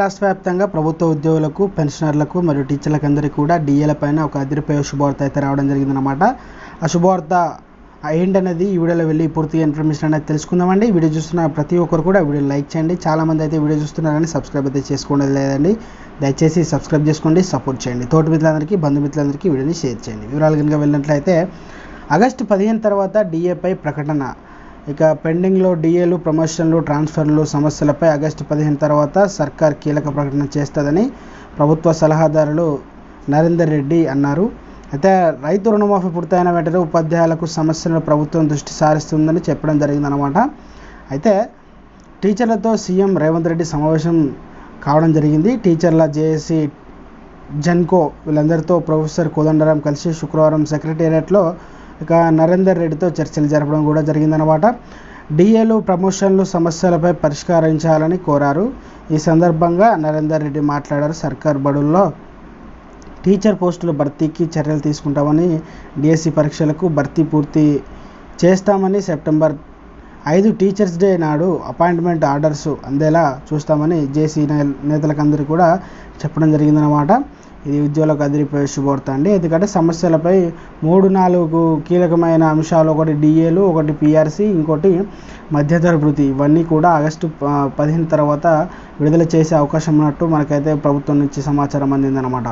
రాష్ట్ర వ్యాప్తంగా ప్రభుత్వ ఉద్యోగులకు పెన్షనర్లకు మరియు టీచర్లకు అందరికీ కూడా డిఏల పైన ఒక అదిరిపోయే శుభవార్త అయితే రావడం జరిగిందనమాట ఆ శుభవార్త ఏంటనేది ఈ వీడియోలో వెళ్ళి పూర్తిగా ఇన్ఫర్మేషన్ అనేది తెలుసుకుందామండి. వీడియో చూస్తున్న ప్రతి ఒక్కరు కూడా వీడియో లైక్ చేయండి. చాలామంది అయితే వీడియో చూస్తున్నారని సబ్స్క్రైబ్ అయితే చేసుకోండి లేదండి. దయచేసి సబ్స్క్రైబ్ చేసుకోండి సపోర్ట్ చేయండి. తోటి మిత్రులందరికీ బంధుమిత్రులందరికీ వీడియోని షేర్ చేయండి. వివరాలు కనుక వెళ్ళినట్లయితే ఆగస్టు పదిహేను తర్వాత డిఏపై ప్రకటన ఇక పెండింగ్లో డిఏలు ప్రమోషన్లు ట్రాన్స్ఫర్లు సమస్యలపై ఆగస్టు పదిహేను తర్వాత సర్కార్ కీలక ప్రకటన చేస్తుందని ప్రభుత్వ సలహాదారులు నరేందర్ రెడ్డి అన్నారు. అయితే రైతు రుణమాఫీ పూర్తయిన వెంటనే ఉపాధ్యాయులకు సమస్యలను ప్రభుత్వం దృష్టి సారిస్తుందని చెప్పడం జరిగిందనమాట అయితే టీచర్లతో సీఎం రేవంత్ రెడ్డి సమావేశం కావడం జరిగింది. టీచర్ల జేఏసీ జన్కో వీళ్ళందరితో ప్రొఫెసర్ కోదండరాం కలిసి శుక్రవారం సెక్రటేరియట్లో ఇక నరేందర్ రెడ్డితో చర్చలు జరపడం కూడా జరిగిందనమాట డిఏలు ప్రమోషన్లు సమస్యలపై పరిష్కరించాలని కోరారు. ఈ సందర్భంగా నరేందర్ రెడ్డి మాట్లాడారు. సర్కార్ బడుల్లో టీచర్ పోస్టుల భర్తీకి చర్యలు తీసుకుంటామని డిఎస్సి పరీక్షలకు భర్తీ పూర్తి చేస్తామని సెప్టెంబర్ ఐదు టీచర్స్ డే నాడు అపాయింట్మెంట్ ఆర్డర్స్ అందేలా చూస్తామని జేసీ నేతలకందరూ కూడా చెప్పడం జరిగిందనమాట ఇది ఉద్యోగులకు అదిరిపోయే శుభవార్త అండి. ఎందుకంటే సమస్యలపై మూడు నాలుగు కీలకమైన అంశాలు ఒకటి డిఏలు ఒకటి పిఆర్సి ఇంకోటి మధ్యతర భృతి ఇవన్నీ కూడా ఆగస్టు పదిహేను తర్వాత విడుదల చేసే అవకాశం ఉన్నట్టు మనకైతే ప్రభుత్వం నుంచి సమాచారం అందిందనమాట